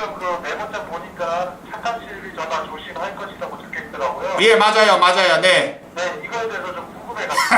지금 그 메모장 보니까 착한 실비 전화 조심할 것이라고 적혀 있더라고요. 예, 맞아요, 맞아요. 네. 네, 이거에 대해서 좀 궁금해가지고.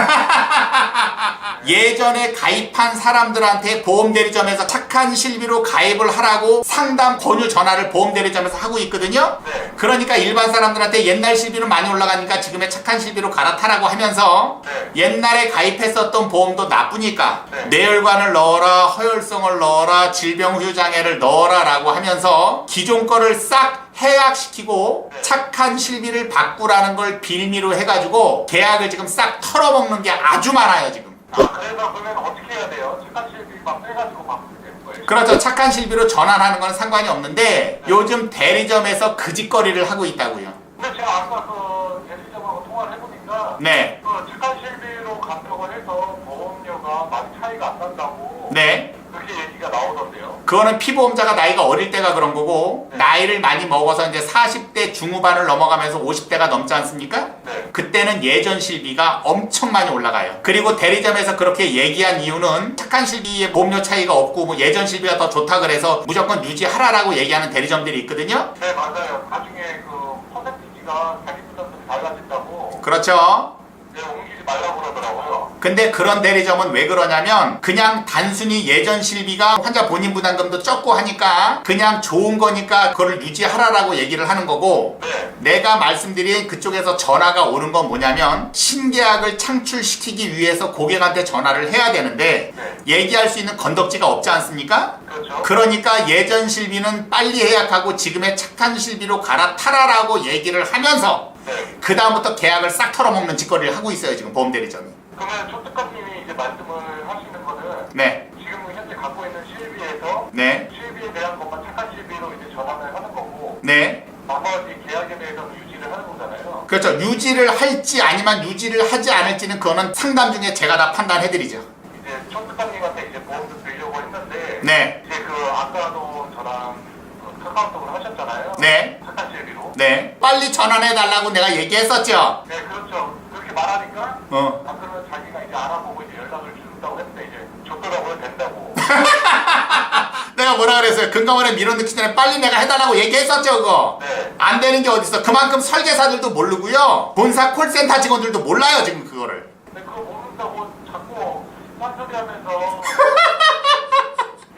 예전에 가입한 사람들한테 보험 대리점에서 착 한 실비로 가입을 하라고 상담 권유 전화를 보험대리점에서 하고 있거든요. 네. 그러니까 일반 사람들한테 옛날 실비로 많이 올라가니까 지금의 착한 실비로 갈아타라고 하면서 네. 옛날에 가입했었던 보험도 나쁘니까 네. 뇌혈관을 넣어라, 허혈성을 넣어라, 질병 후유 장애를 넣어라라고 하면서 기존 거를 싹 해약시키고 네. 착한 실비를 바꾸라는 걸 빌미로 해가지고 계약을 지금 싹 털어먹는 게 아주 많아요 지금. 아, 그래서 그러면 어떻게 해야 돼요? 착한 실비 막 빼가지고 거예요? 그렇죠. 착한 실비로 전환하는 건 상관이 없는데 요즘 대리점에서 그 짓거리를 하고 있다고요. 근데 제가 아까 그 대리점하고 통화를 해보니까 네. 그 착한 실비로 간다고 해서 보험료가 많이 차이가 안 난다고 네. 그렇게 얘기가 나오던데요. 그거는 피보험자가 나이가 어릴 때가 그런 거고 네. 나이를 많이 먹어서 이제 40대 중후반을 넘어가면서 50대가 넘지 않습니까? 네. 그때는 예전 실비가 엄청 많이 올라가요. 그리고 대리점에서 그렇게 얘기한 이유는 착한 실비의 보험료 차이가 없고 뭐 예전 실비가 더 좋다 그래서 무조건 유지하라라고 얘기하는 대리점들이 있거든요. 네, 맞아요. 나중에 그 퍼센티지가 자기 부담들이 달라진다고 그렇죠. 네, 옮기지 말라고 그러더라고요. 근데 그런 대리점은 왜 그러냐면 그냥 단순히 예전 실비가 환자 본인 부담금도 적고 하니까 그냥 좋은 거니까 그걸 유지하라라고 얘기를 하는 거고 네. 내가 말씀드린 그쪽에서 전화가 오는 건 뭐냐면 신계약을 창출시키기 위해서 고객한테 전화를 해야 되는데 네. 얘기할 수 있는 건덕지가 없지 않습니까? 그렇죠. 그러니까 예전 실비는 빨리 해약하고 지금의 착한 실비로 갈아타라라고 얘기를 하면서 네. 그 다음부터 계약을 싹 털어먹는 짓거리를 하고 있어요 지금 보험대리점이 그러면 초특가님이 이제 말씀을 하시는 거는 네 지금 현재 갖고 있는 실비에서 네, 실비에 대한 것만 착한 실비로 이제 전환을 하는 거고 네. 나머지 계약에 대해서는 유지를 하는 거잖아요. 그렇죠. 유지를 할지 아니면 유지를 하지 않을지는 그거는 상담 중에 제가 다 판단해드리죠. 이제 초특가님한테 이제 보험도 드리려고 했는데 네, 이제 그 아까도 저랑 그 카카오톡을 하셨잖아요. 네, 착한 실비로. 네. 빨리 전환해달라고 내가 얘기했었죠. 네, 그렇죠. 그렇게 말하니까 어. 아 그러면 자기가 이제 알아보고 이제 연락을 준다고 했는데 이제 줬더라고요 된다고. 내가 뭐라 그랬어요? 금감원에 밀어 넣기 전에 빨리 내가 해달라고 얘기했었죠, 그거. 네. 안 되는 게 어딨어. 그만큼 설계사들도 모르고요. 본사 콜센터 직원들도 몰라요, 지금 그거를. 근데 그거 모른다고 자꾸 딴소리 하면서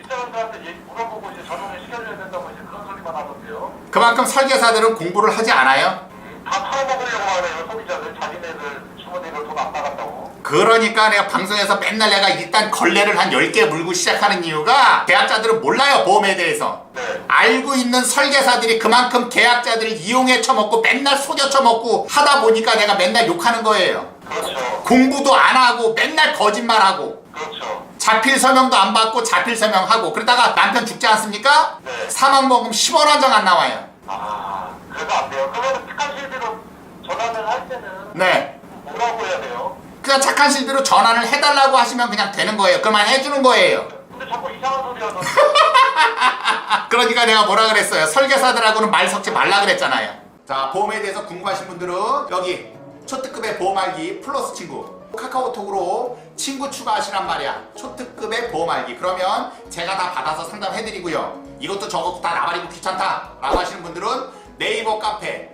이 사람들한테 얘기 물어보고 이제 전원을 시켜줘야 된다고 이제 그런 소리만 하던데요. 그만큼 설계사들은 공부를 하지 않아요. 음, 다 팔아먹으려고 하네요 소비자들 자기네들 주머니로 돈 안 나간다고. 그러니까 내가 방송에서 맨날 내가 일단 걸레를 한 10개 물고 시작하는 이유가 계약자들은 몰라요, 보험에 대해서. 네. 알고 있는 설계사들이 그만큼 계약자들을 이용해 쳐먹고 맨날 속여 쳐먹고 하다 보니까 내가 맨날 욕하는 거예요. 그렇죠. 공부도 안 하고 맨날 거짓말하고 그렇죠. 자필 서명도 안 받고 자필 서명하고 그러다가 남편 죽지 않습니까? 네. 사망보험 10원 한장안 나와요. 아 그래서 안 돼요. 그러면 착한 실비로 전환을 할 때는 네. 뭐라고 해야 돼요? 그냥 착한 실비로 전환을 해달라고 하시면 그냥 되는 거예요. 그만 해주는 거예요. 근데 자꾸 이상한 소리 하던데. 그러니까 내가 뭐라 그랬어요? 설계사들하고는 말 섞지 말라 그랬잖아요. 자, 보험에 대해서 궁금하신 분들은 여기 초특급의 보험 알기 플러스 친구 카카오톡으로 친구 추가하시란 말이야. 초특급의 보험 알기. 그러면 제가 다 받아서 상담해드리고요. 이것도 저것도 다 나발이고 귀찮다 라고 하시는 분들은 네이버 카페